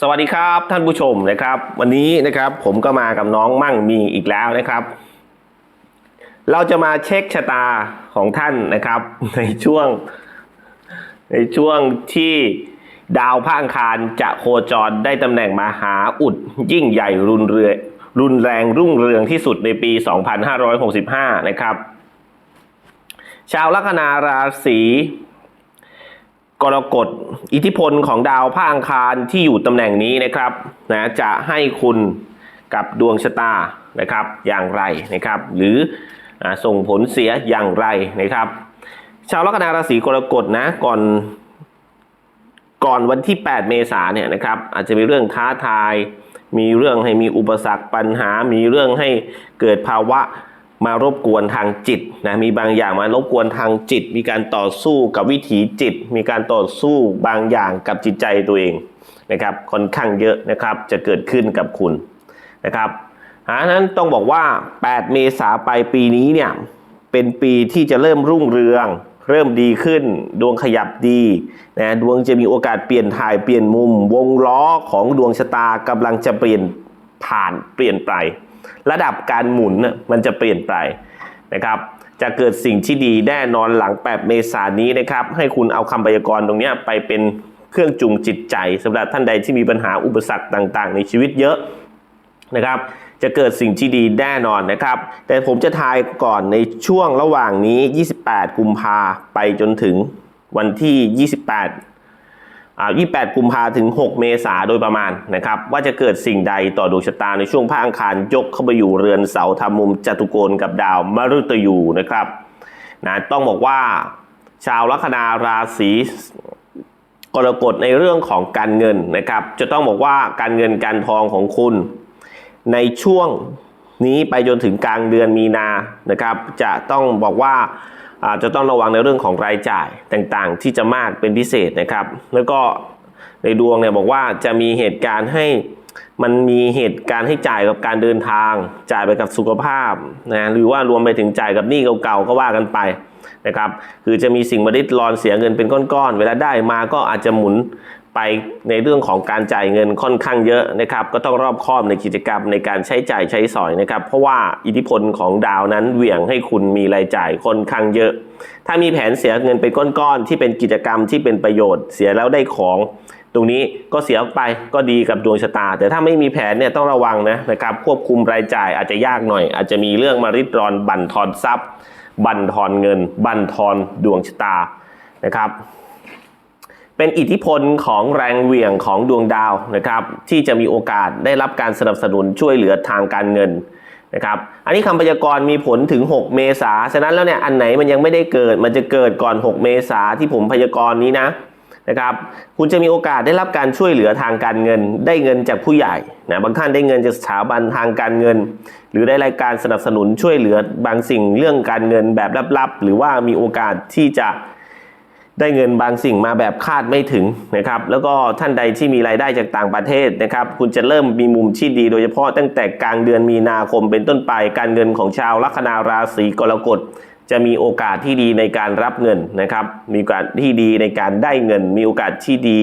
สวัสดีครับท่านผู้ชมนะครับ วันนี้นะครับผมก็มากับน้องมั่งมีอีกแล้วนะครับ เราจะมาเช็คชะตาของท่านนะครับ ในช่วง ในช่วงที่ดาวพระอังคารจะโคจรได้ตำแหน่งมหาอุดยิ่งใหญ่รุนเรือรุนแรงรุ่งเรืองที่สุดในปี 2565 นะครับ ชาวลัคนาราศี กรกฎอิทธิพลของดาวพระอังคารที่อยู่ตำแหน่งนี้นะครับนะจะให้คุณกับดวงชะตานะครับอย่างไรนะครับ หรืออส่งผลเสียอย่างไรนะครับ ชาวลัคนาราศีกรกฎนะก่อนก่อนวันที่ 8 เมษาเนี่ยนะครับอาจจะมีเรื่องท้าทาย มีเรื่องให้มีอุปสรรคปัญหา มีเรื่องให้เกิดภาวะ มารบกวนทางจิตนะมีบางอย่างมารบกวนทางจิต มีการต่อสู้กับวิถีจิต มีการต่อสู้บางอย่างกับจิตใจตัวเองนะครับค่อนข้างเยอะนะครับจะเกิดขึ้นกับคุณนะครับอันนั้นต้องบอกว่า 8 เมษาไปปีนี้เนี่ยเป็นปีที่จะเริ่มรุ่งเรือง เริ่มดีขึ้น ดวงขยับดีนะดวงจะมีโอกาสเปลี่ยนถ่ายเปลี่ยนมุม วงล้อของดวงชะตากำลังจะเปลี่ยนผ่านเปลี่ยนไป ระดับการหมุนมันจะเปลี่ยนไปนะครับ จะเกิดสิ่งที่ดีแน่นอนหลัง 8 เมษายนนี้นะครับ ให้คุณเอาคำพยากรณ์ตรงเนี้ยไปเป็นเครื่องจูงจิตใจสำหรับท่านใดที่มีปัญหาอุปสรรคต่างๆ ในชีวิตเยอะนะครับ จะเกิดสิ่งที่ดีแน่นอนนะครับ แต่ผมจะทายก่อนในช่วงระหว่างนี้ 28 กุมภาไปจนถึงวันที่ 28 28 กุมภาถึง 6 เมษาโดยประมาณนะครับ ว่าจะเกิดสิ่งใดต่อดวงชะตาในช่วงพระอังคารยกเข้าไปอยู่เรือนเสาทำมุมจตุโกณกับดาวมฤตยูนะครับนะต้องบอกว่าชาวลัคนาราศีกรกฎในเรื่องของการเงินนะครับ จะต้องบอกว่าการเงินการทองของคุณ ในช่วงนี้ไปจนถึงกลางเดือนมีนานะครับ จะต้องบอกว่า อาจจะต้องระวังในเรื่องของรายจ่ายต่างๆ ที่จะมากเป็นพิเศษนะครับ แล้วก็ในดวงเนี่ยบอกว่าจะมีเหตุการณ์ให้มันมีเหตุการณ์ให้จ่ายกับการเดินทาง จ่ายไปกับสุขภาพนะหรือว่ารวมไปถึงจ่ายกับหนี้เก่าๆก็ว่ากันไปนะครับ คือจะมีสิ่งมาดิดรอนเสียเงินเป็นก้อนๆเวลาได้มาก็อาจจะหมุน ไปในเรื่องของการจ่ายเงินค่อนข้างเยอะนะครับก็ต้องรอบคอบในกิจกรรมในการใช้จ่ายใช้สอยนะครับเพราะว่าอิทธิพลของดาวนั้นเหวี่ยงให้คุณมีรายจ่ายค่อนข้างเยอะ ถ้ามีแผนเสียเงินเป็นก้อนๆที่เป็นกิจกรรมที่เป็นประโยชน์เสียแล้วได้ของ ตรงนี้ก็เสียไปก็ดีกับดวงชะตา แต่ถ้าไม่มีแผนเนี่ยต้องระวังนะนะครับควบคุมรายจ่ายอาจจะยากหน่อย อาจจะมีเรื่องมาริดรอนบั่นทอนทรัพย์ บั่นทอนเงิน บั่นทอนดวงชะตานะครับ เป็นอิทธิพลของแรงเหวี่ยงของดวงดาวนะครับที่จะมีโอกาสได้รับการสนับสนุนช่วยเหลือทางการเงินนะครับอันนี้คำพยากรณ์มีผลถึง 6 เมษาฉะนั้นแล้วเนี่ยอันไหนมันยังไม่ได้เกิด มันจะเกิดก่อน 6 เมษาที่ผมพยากรณ์นี้นะนะครับคุณจะมีโอกาสได้รับการช่วยเหลือทางการเงิน ได้เงินจากผู้ใหญ่นะบางท่านได้เงินจากสถาบันทางการเงิน หรือได้รายการสนับสนุนช่วยเหลือบางสิ่งเรื่องการเงินแบบลับๆ หรือว่ามีโอกาสที่จะ ได้เงินบางสิ่งมาแบบคาดไม่ถึงนะครับ แล้วก็ท่านใดที่มีรายได้จากต่างประเทศนะครับ คุณจะเริ่มมีมุมที่ดีโดยเฉพาะตั้งแต่กลางเดือนมีนาคมเป็นต้นไปการเงินของชาวลัคนาราศีกรกฎจะมีโอกาสที่ดีในการรับเงินนะครับ มีโอกาสที่ดีในการได้เงิน มีโอกาสที่ดี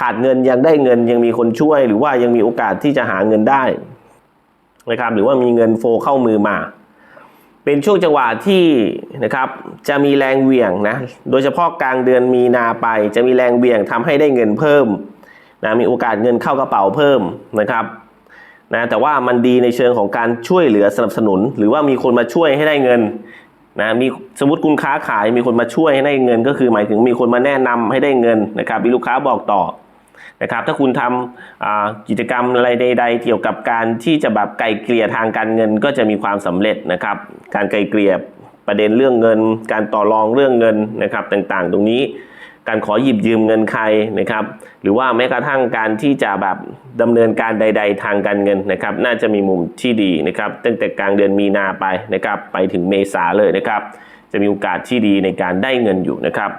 ขาดเงินยังได้เงินยังมีคนช่วย หรือว่ายังมีโอกาสที่จะหาเงินได้นะครับ หรือว่ามีเงินโฟเข้ามือมา เป็นช่วงจังหวะที่นะครับจะมีแรงเหวี่ยงนะโดยเฉพาะกลางเดือนมีนาไป จะมีแรงเหวี่ยงทำให้ได้เงินเพิ่มนะมีโอกาสเงินเข้ากระเป๋าเพิ่มนะครับนะแต่ว่ามันดีในเชิงของการช่วยเหลือสนับสนุน หรือว่ามีคนมาช่วยให้ได้เงินนะมีสมมติคุณค้าขายมีคนมาช่วยให้ได้เงิน ก็คือหมายถึงมีคนมาแนะนำให้ได้เงินนะครับมีลูกค้าบอกต่อ นะครับถ้าคุณทำกิจกรรมอะไรใด ๆ เกี่ยวกับการที่จะแบบไกลเกลี่ยทางการเงินก็จะมีความสำเร็จนะครับ การไกลเกลี่ยประเด็นเรื่องเงิน การต่อรองเรื่องเงินนะครับต่างๆ ตรงนี้การขอหยิบยืมเงินใครนะครับ หรือว่าแม้กระทั่งการที่จะแบบดำเนินการใด ๆ ทางการเงินนะครับ น่าจะมีมุมที่ดีนะครับตั้งแต่กลางเดือนมีนาไปนะครับ ไปถึงเมษาเลยนะครับ จะมีโอกาสที่ดีในการได้เงินอยู่นะครับ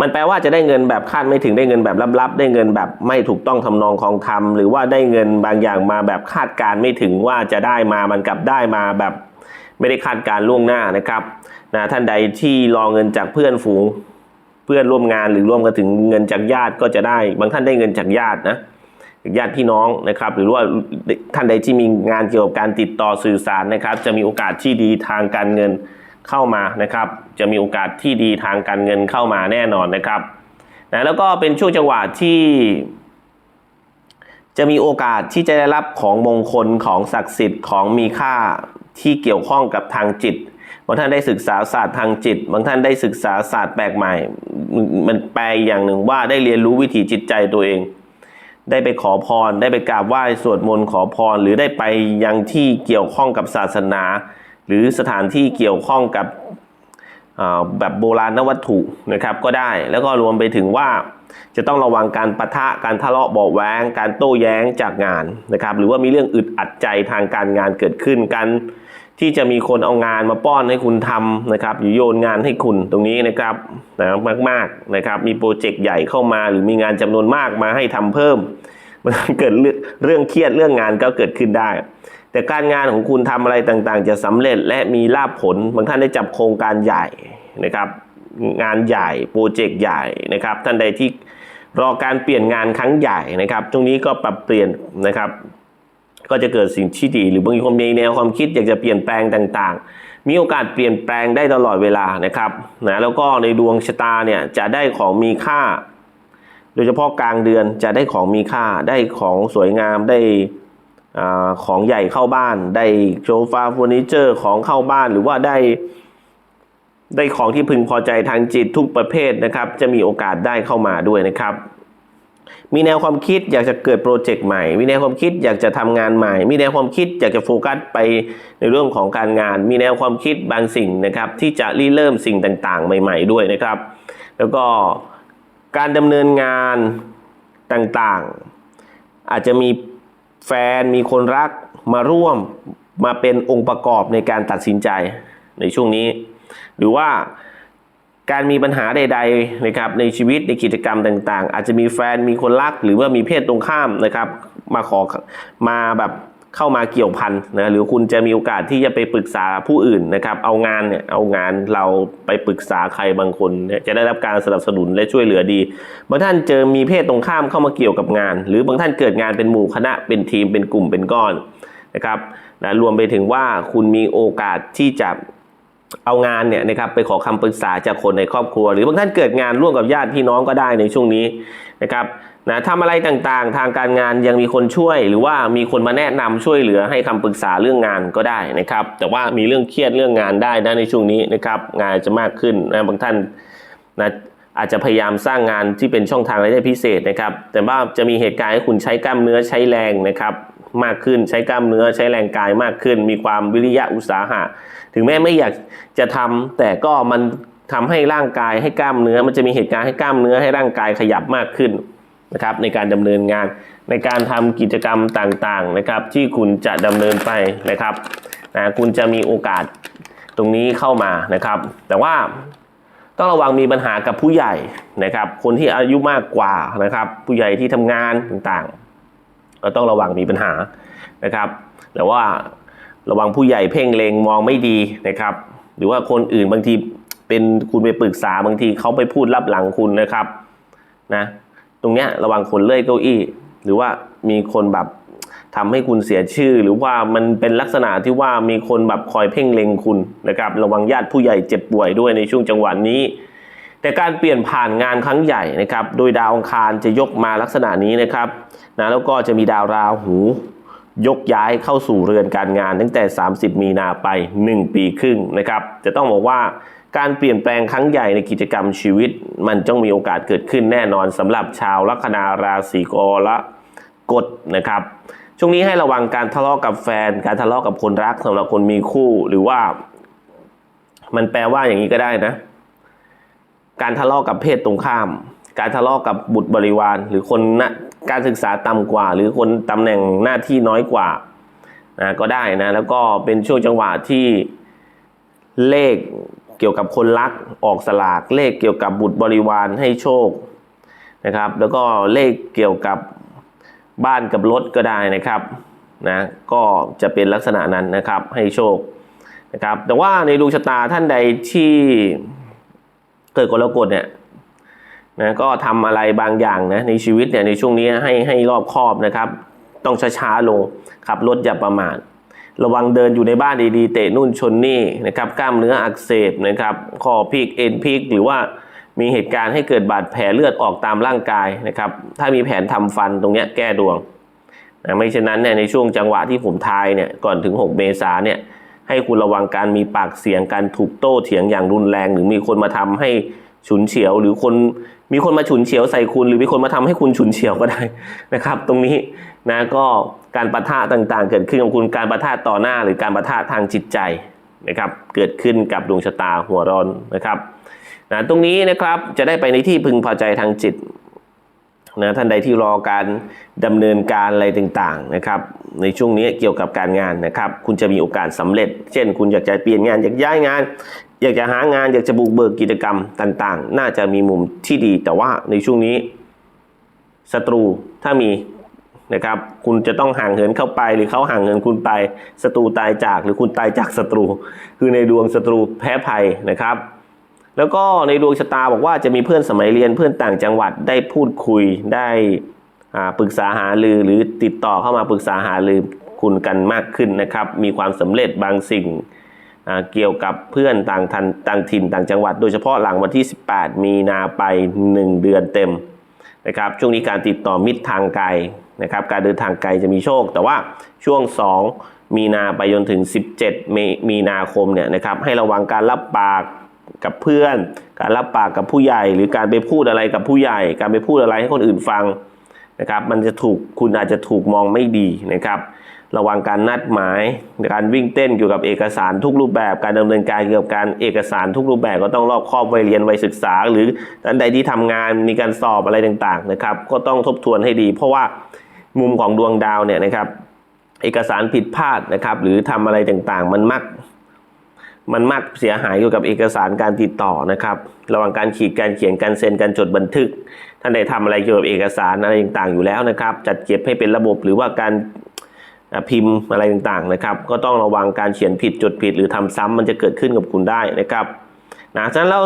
มันแปลว่าจะได้เงินแบบคาดไม่ถึงได้เงินแบบลับๆ ได้เงินแบบไม่ถูกต้องทำนองคองธรรมหรือว่าได้เงินบางอย่างมาแบบคาดการไม่ถึงว่าจะได้มามันกลับได้มาแบบไม่ได้คาดการล่วงหน้านะครับนะท่านใดที่รอเงินจากเพื่อนฝูง เพื่อนร่วมงานหรือร่วมกันถึงเงินจากญาติก็จะได้ บางท่านได้เงินจากญาตินะญาติพี่น้องนะครับ หรือว่าท่านใดที่มีงานเกี่ยวกับการติดต่อสื่อสารนะครับ จะมีโอกาสที่ดีทางการเงิน เข้ามานะครับ จะมีโอกาสที่ดีทางการเงินเข้ามาแน่นอนนะครับนะแล้วก็เป็นช่วงจังหวะที่ จะมีโอกาสที่จะได้รับของมงคลของศักดิ์สิทธิ์ของมีค่าที่เกี่ยวข้องกับทางจิตบางท่านได้ศึกษาศาสตร์ทางจิต บางท่านได้ศึกษาศาสตร์แปลกใหม่ มันแปลอย่างหนึ่งว่าได้เรียนรู้วิถีจิตใจตัวเอง ได้ไปขอพร ได้ไปกราบไหว้สวดมนต์ขอพร หรือได้ไปยังที่เกี่ยวข้องกับศาสนา หรือสถานที่เกี่ยวข้องกับแบบโบราณวัตถุนะครับก็ได้แล้วก็รวมไปถึงว่าจะต้องระวังการปะทะการทะเลาะเบาแว้งการโต้แย้งจากงานนะครับหรือว่ามีเรื่องอึดอัดใจทางการงานเกิดขึ้นกันที่จะมีคนเอางานมาป้อนให้คุณทำนะครับหรือโยนงานให้คุณตรงนี้นะครับนะมากๆนะครับมีโปรเจกต์ใหญ่เข้ามาหรือมีงานจำนวนมากมาให้ทำเพิ่มมันเกิดเรื่องเครียดเรื่องงานก็เกิดขึ้นได้ แต่การงานของคุณทำอะไรต่างๆ จะสำเร็จและมีลาภผลบางท่านได้จับโครงการใหญ่นะครับ งานใหญ่โปรเจกต์ใหญ่นะครับ ท่านใดที่รอการเปลี่ยนงานครั้งใหญ่นะครับตรงนี้ก็ปรับเปลี่ยนนะครับ ก็จะเกิดสิ่งที่ดี หรือบางคนมีแนวความคิดอยากจะเปลี่ยนแปลงต่างๆ มีโอกาสเปลี่ยนแปลงได้ตลอดเวลานะครับนะแล้วก็ในดวงชะตาเนี่ยจะได้ของมีค่า โดยเฉพาะกลางเดือนจะได้ของมีค่าได้ของสวยงามได้ อของใหญ่เข้าบ้าน ได้โซฟาเฟอร์นิเจอร์ของเข้าบ้านหรือว่าได้ ได้ของที่พึงพอใจทางจิตทุกประเภทนะครับ จะมีโอกาสได้เข้ามาด้วยนะครับ มีแนวความคิดอยากจะเกิดโปรเจกต์ใหม่ มีแนวความคิดอยากจะทำงานใหม่ มีแนวความคิดอยากจะโฟกัสไปในเรื่องของการงาน มีแนวความคิดบางสิ่งนะครับ ที่จะริเริ่มสิ่งต่างๆ ใหม่ ๆ ด้วยนะครับ แล้วก็การดำเนินงานต่างๆ อาจจะมี แฟนมีคนรักมาร่วมมาเป็นองค์ประกอบในการตัดสินใจในช่วงนี้ หรือว่าการมีปัญหาใดๆนะครับในชีวิตในกิจกรรมต่างๆ อาจจะมีแฟนมีคนรักหรือว่ามีเพศตรงข้ามนะครับ มาขอมาแบบ เข้ามาเกี่ยวพันนะหรือคุณจะมีโอกาสที่จะไปปรึกษาผู้อื่นนะครับเอางานเนี่ยเอางานเราไปปรึกษาใครบางคนจะได้รับการสนับสนุนและช่วยเหลือดี บางท่านเจอมีเพศตรงข้ามเข้ามาเกี่ยวกับงาน หรือบางท่านเกิดงานเป็นหมู่คณะเป็นทีมเป็นกลุ่มเป็นก้อนนะครับนะรวมไปถึงว่าคุณมีโอกาสที่จะเอางานเนี่ยนะครับไปขอคำปรึกษาจากคนในครอบครัว หรือบางท่านเกิดงานร่วมกับญาติพี่น้องก็ได้ในช่วงนี้นะครับ นะทำอะไรต่างๆ ทางการงานยังมีคนช่วย หรือว่ามีคนมาแนะนำช่วยเหลือให้คำปรึกษาเรื่องงานก็ได้นะครับ แต่ว่ามีเรื่องเครียดเรื่องงานได้นะในช่วงนี้นะครับ งานจะมากขึ้นนะบางท่านนะอาจจะพยายามสร้างงานที่เป็นช่องทางรายได้พิเศษนะครับ แต่ว่าจะมีเหตุการณ์ให้คุณใช้กล้ามเนื้อใช้แรงนะครับมากขึ้นใช้กล้ามเนื้อใช้แรงกายมากขึ้น มีความวิริยะอุตสาหะ ถึงแม้ไม่อยากจะทำแต่ก็มันทำให้ร่างกายให้กล้ามเนื้อ มันจะมีเหตุการณ์ให้กล้ามเนื้อให้ร่างกายขยับมากขึ้น นะครับในการดำเนินงาน ในการทำกิจกรรมต่างๆนะครับ ที่คุณจะดำเนินไปนะครับนะคุณจะมีโอกาสตรงนี้เข้ามานะครับ แต่ว่าต้องระวังมีปัญหากับผู้ใหญ่นะครับ คนที่อายุมากกว่านะครับ ผู้ใหญ่ที่ทำงานต่างๆ ก็ต้องระวังมีปัญหานะครับแต่ว่าระวังผู้ใหญ่เพ่งเลงมองไม่ดีนะครับ หรือว่าคนอื่นบางทีเป็นคุณไปปรึกษาบางทีเขาไปพูดรับหลังคุณนะครับนะ ตรงเนี้ยระวังคนเลื่อยเก้าอี้ หรือว่ามีคนแบบทำให้คุณเสียชื่อ หรือว่ามันเป็นลักษณะที่ว่ามีคนแบบคอยเพ่งเล็งคุณนะครับ ระวังญาติผู้ใหญ่เจ็บป่วยด้วยในช่วงจังหวะนี้ แต่การเปลี่ยนผ่านงานครั้งใหญ่นะครับ โดยดาวอังคารจะยกมาลักษณะนี้นะครับนะแล้วก็จะมีดาวราหู ยกย้ายเข้าสู่เรือนการงานตั้งแต่ 30 มีนาไป 1 ปีครึ่งนะครับ จะต้องบอกว่า การเปลี่ยนแปลงครั้งใหญ่ในกิจกรรมชีวิต มันต้องมีโอกาสเกิดขึ้นแน่นอนสำหรับชาวลัคนาราศีกรกฎนะครับ ช่วงนี้ให้ระวังการทะเลาะกับแฟน การทะเลาะกับคนรักสำหรับคนมีคู่หรือว่า มันแปลว่าอย่างนี้ก็ได้นะ การทะเลาะกับเพศตรงข้าม การทะเลาะกับบุตรบริวาร หรือคนนะการศึกษาต่ำกว่า หรือคนตำแหน่งหน้าที่น้อยกว่านะก็ได้นะ แล้วก็เป็นช่วงจังหวะที่เลข เกี่ยวกับคนรักออกสลากเลขเกี่ยวกับบุตรบริวารให้โชคนะครับ แล้วก็เลขเกี่ยวกับบ้านกับรถก็ได้นะครับนะก็จะเป็นลักษณะนั้นนะครับให้โชคนะครับแต่ว่าในดวงชะตาท่านใดที่เกิดกรกฎเนี่ยนะก็ทำอะไรบางอย่างนะในชีวิตเนี่ยในช่วงนี้ให้ให้รอบคอบนะครับ ต้องช้าๆลงขับรถอย่าประมาท ระวังเดินอยู่ในบ้านดีๆ เตะนู่นชนนี่นะครับกล้ามเนื้ออักเสบนะครับคอพลิกเอ็นพลิกหรือว่ามีเหตุการณ์ให้เกิดบาดแผลเลือดออกตามร่างกายนะครับ ถ้ามีแผนทำฟันตรงเนี้ยแก้ดวงนะไม่เช่นนั้นเนี่ยในช่วงจังหวะที่ผมทายเนี่ยก่อนถึง 6 เมษาเนี่ยให้คุณระวังการมีปากเสียงการถูกโต้เถียงอย่างรุนแรง หรือมีคนมาทำให้ ฉุนเฉียว หรือคนมีคนมาฉุนเฉียวใส่คุณ หรือมีคนมาทำให้คุณฉุนเฉียวก็ได้นะครับ ตรงนี้นะก็การประทะต่างๆ เกิดขึ้นกับคุณการประทะต่อหน้า หรือการประทะทางจิตใจนะครับ เกิดขึ้นกับดวงชะตาหัวร้อนนะครับนะตรงนี้นะครับจะได้ไปในที่พึงพอใจทางจิตนะท่านใดที่รอการดำเนินการอะไรต่างๆนะครับ ในช่วงนี้เกี่ยวกับการงานนะครับ คุณจะมีโอกาสสำเร็จ เช่น คุณอยากจะเปลี่ยนงานอยากย้ายงาน อยากจะหางานอยากจะบุกเบิกกิจกรรมต่างๆ น่าจะมีมุมที่ดี แต่ว่าในช่วงนี้ศัตรูถ้ามีนะครับ คุณจะต้องห่างเหินเข้าไปหรือเขาห่างเหินคุณไปศัตรูตายจากหรือคุณตายจากศัตรู คือในดวงศัตรูแพ้ภัยนะครับ แล้วก็ในดวงชะตาบอกว่าจะมีเพื่อนสมัยเรียนเพื่อนต่างจังหวัดได้พูดคุยได้อาปรึกษาหารือหรือติดต่อเข้ามาปรึกษาหารือคุณกันมากขึ้นนะครับ มีความสำเร็จบางสิ่ง เกี่ยวกับเพื่อนต่างทันต่างถิ่นต่างจังหวัด โดยเฉพาะหลังวันที่ 18 มีนาไป 1 เดือนเต็มนะครับช่วงนี้การติดต่อมิตรทางไกลนะครับการเดินทางไกลจะมีโชค แต่ว่าช่วง 2 มีนาไปจนถึง 17 มีนาคมเนี่ยนะครับให้ระวังการรับปากกับเพื่อน การรับปากกับผู้ใหญ่ หรือการไปพูดอะไรกับผู้ใหญ่ การไปพูดอะไรให้คนอื่นฟังนะครับมันจะถูกคุณอาจจะถูกมองไม่ดีนะครับ ระวังการนัดหมายการวิ่งเต้นเกี่ยวกับเอกสารทุกรูปแบบ การดำเนินการเกี่ยวกับการเอกสารทุกรูปแบบก็ต้องรอบคอบไว้เรียนไว้ศึกษา หรือท่านใดที่ทำงานมีการสอบอะไรต่างๆนะครับก็ต้องทบทวนให้ดี เพราะว่ามุมของดวงดาวเนี่ยนะครับเอกสารผิดพลาดนะครับหรือทำอะไรต่างๆ มันมักมันมักเสียหายเกี่ยวกับเอกสารการติดต่อนะครับระหว่างการขีดการเขียนการเซ็นการจดบันทึก ท่านใดทำอะไรเกี่ยวกับเอกสารอะไรต่างๆอยู่แล้วนะครับ จัดเก็บให้เป็นระบบหรือว่าการ พิมพ์อะไรต่างๆนะครับ ก็ต้องระวังการเขียนผิดจดผิดหรือทำซ้ำมันจะเกิดขึ้นกับคุณได้นะครับนะฉะนั้นเรา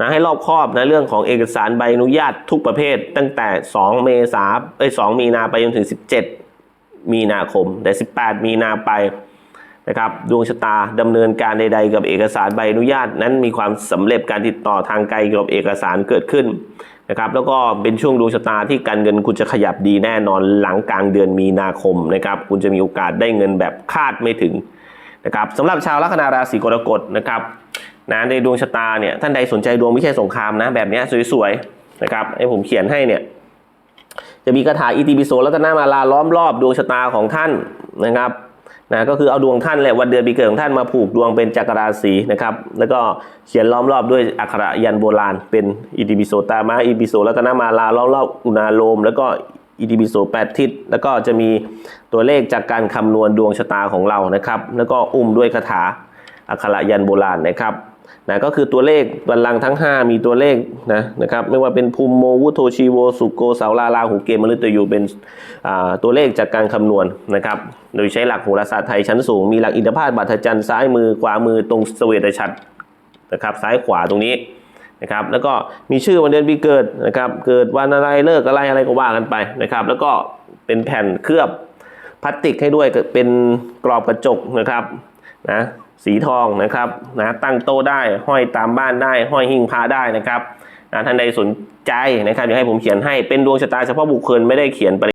นะให้รอบคอบนะเรื่องของเอกสารใบอนุญาตทุกประเภท ตั้งแต่ 2 เมษาเอ้ย2มีนาไปจนถึง 17 มีนาคม แต่ 18 มีนาไปนะครับดวงชะตาดำเนินการใด ๆ กับเอกสารใบอนุญาต นั้นมีความสำเร็จการติดต่อทางไกลเกี่ยวกับเอกสารเกิดขึ้น นะครับแล้วก็เป็นช่วงดวงชะตาที่การเงินคุณจะขยับดีแน่นอนหลังกลางเดือนมีนาคมนะครับคุณจะมีโอกาสได้เงินแบบคาดไม่ถึงนะครับสำหรับชาวลัคนาราศีกรกฎนะครับนะในดวงชะตาเนี่ยท่านใดสนใจดวงไม่ใช่สงครามนะแบบนี้สวยๆนะครับให้ผมเขียนให้เนี่ยจะมีคาถาอิติปิโสรัตนามาลาล้อมรอบดวงชะตาของท่านนะครับ นะก็คือเอาดวงท่านแหละวันเดือนปีเกิดของท่านมาผูกดวงเป็นจักรราศีนะครับแล้วก็เขียนล้อมรอบด้วยอักขระยันโบราณ เป็นอิติปิโสตามาอิติปิโสรัตนามาลาล้อมรอบอุณาโลม แล้วก็อิติปิโสแปดทิศแล้วก็จะมีตัวเลขจากการคำนวณดวงชะตาของเรานะครับ แล้วก็อุ้มด้วยคาถาอักขระยันโบราณนะครับ นะก็คือตัวเลขบัลลังก์ทั้ง 5 มีตัวเลขนะนะครับไม่ว่าเป็นภูมิโมวุโทชีโวสุโกเสาลาลาหูเกมมฤตยูเป็นตัวเลขจากการคำนวณนะครับโดยใช้หลักโหราศาสตร์ไทยชั้นสูง มีหลักอินทพาตบัตรจันทร์ซ้ายมือขวามือตรงสเวตฉัตรนะครับซ้ายขวาตรงนี้นะครับแล้วก็มีชื่อวันเดือนปีเกิดนะครับเกิดวันอะไรเลิกอะไรอะไรก็ว่ากันไปนะครับแล้วก็เป็นแผ่นเคลือบพลาสติกให้ด้วยเป็นกรอบกระจกนะครับนะ สีทองนะครับนะตั้งโต๊ะได้ห้อยตามบ้านได้ ห้อยหิ้งพาได้นะครับนะท่านใดสนใจนะครับอยากให้ผมเขียนให้เป็นดวงชะตาเฉพาะบุคคลไม่ได้เขียนปริ